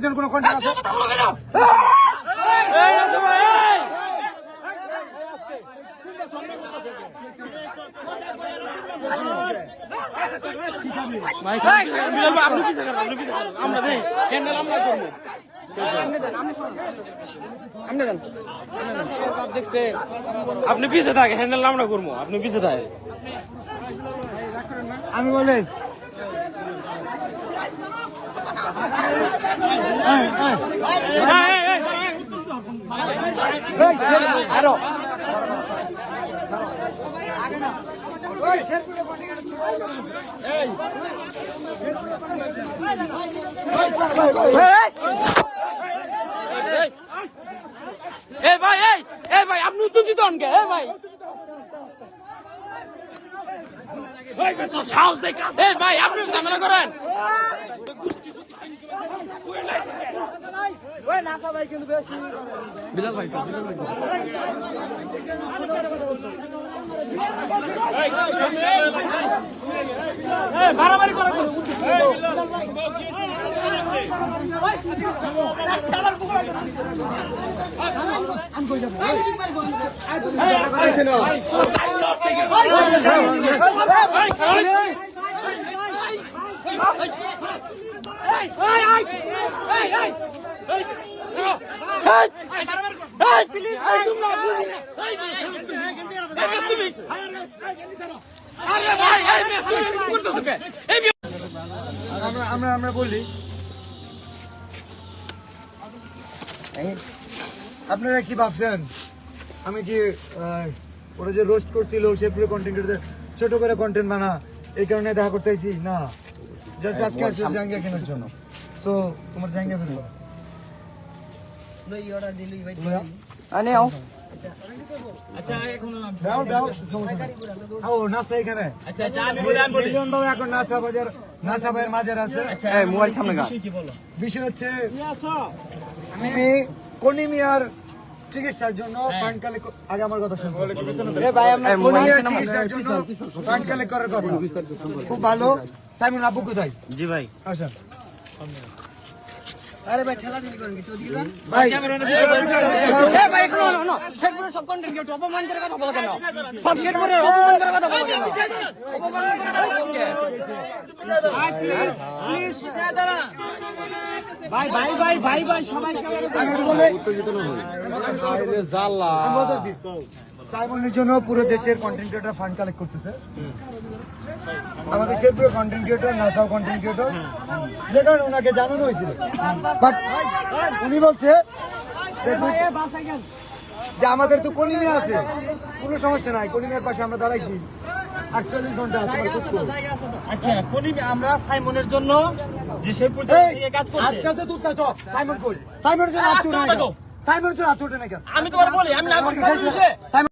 শেরপুরের জন্য কোনো আছে আপনি কি জায়গা? আপনি কি জায়গা? আমরা দেই হ্যান্ডেল আমরা করব আপনি পিছে থাকে হ্যান্ডেল আমরা করব আপনি পিছে থাকে আমি বলেন এই ভাই এই ভাই, আপনি উত্তেজিত হন কে? এই ভাই। সাহস দেখে এই ভাই, আপনি ঝামেলা করেন। আরে ভাই এই মেয়ে তুমি কি করতেছো কে এই মেয়ে- আমরা আমরা আপনারা কি ভাবছেন? আমি কি ওরা যে রোস্ট করছিল শেরপুরে কন্টেন্ট ছোট করে কন্টেন্ট বানা এই কারণে দেখা করতেছি না। জাস্ট আজকে আসছে জাঙ্গিয়া কেনার জন্য। সো তোমার জাঙ্গিয়া ফেলব দাও, দাও, সমস্যা নেই। ও, নাসা এখানে। মিলন বাবু এখন নাসা বাজার নাসা ভাইয়ের মাঝের আছে। বিষয় হচ্ছে আমি কনি চিকিৎসার জন্য ফান্ড কালেক্ট আগে আমার কথা শুনুন কনি মিয়ার চিকিৎসার জন্য ফান্ড কালেক্ট করার কথা। খুব ভালো। সাইমন আব্বু কোথায়? জি ভাই। আসেন। আরে ভাই ঠেলা ঠেলি করেন কি তো দিবেন ভাই এই ভাই একটু না না শেরপুরে সব কন্টেন্ট কেউ অপমান করে কথা বলা কেন সব সেট শেরপুরে অপমান করে কথা বলা কেন অপমান করে কথা বলা কেন প্লিজ প্লিজ কে ভাই ভাই ভাই ভাই ভাই সবাই সাইমনের জন্য পুরো দেশের কন্টেন্ট ক্রিয়েটর ফান্ড কালেক্ট করতেছে। আমাদের শেরপুরে কন্টেন্ট ক্রিয়েটর নাসাও কন্টেন্ট ক্রিয়েটর যে কারণে ওনাকে জানানো হয়েছিল। বাট উনি বলছে যে আমাদের তো কলিমে আছে। কোনো সমস্যা নাই কলিমের পাশে আমরা দাঁড়াইছি। আটচল্লিশ ঘণ্টা আচ্ছা কলিম আমরা সাইমনের জন্য যে এই, থেকে কাজ করছে আজকাল তো তুলতেছ, সাইমন কই? সাইমনের জন্য হাত উঠে না কেন? সাইমনের জন্য না কেন? আমি তোমার বলি আমি না? সাইমন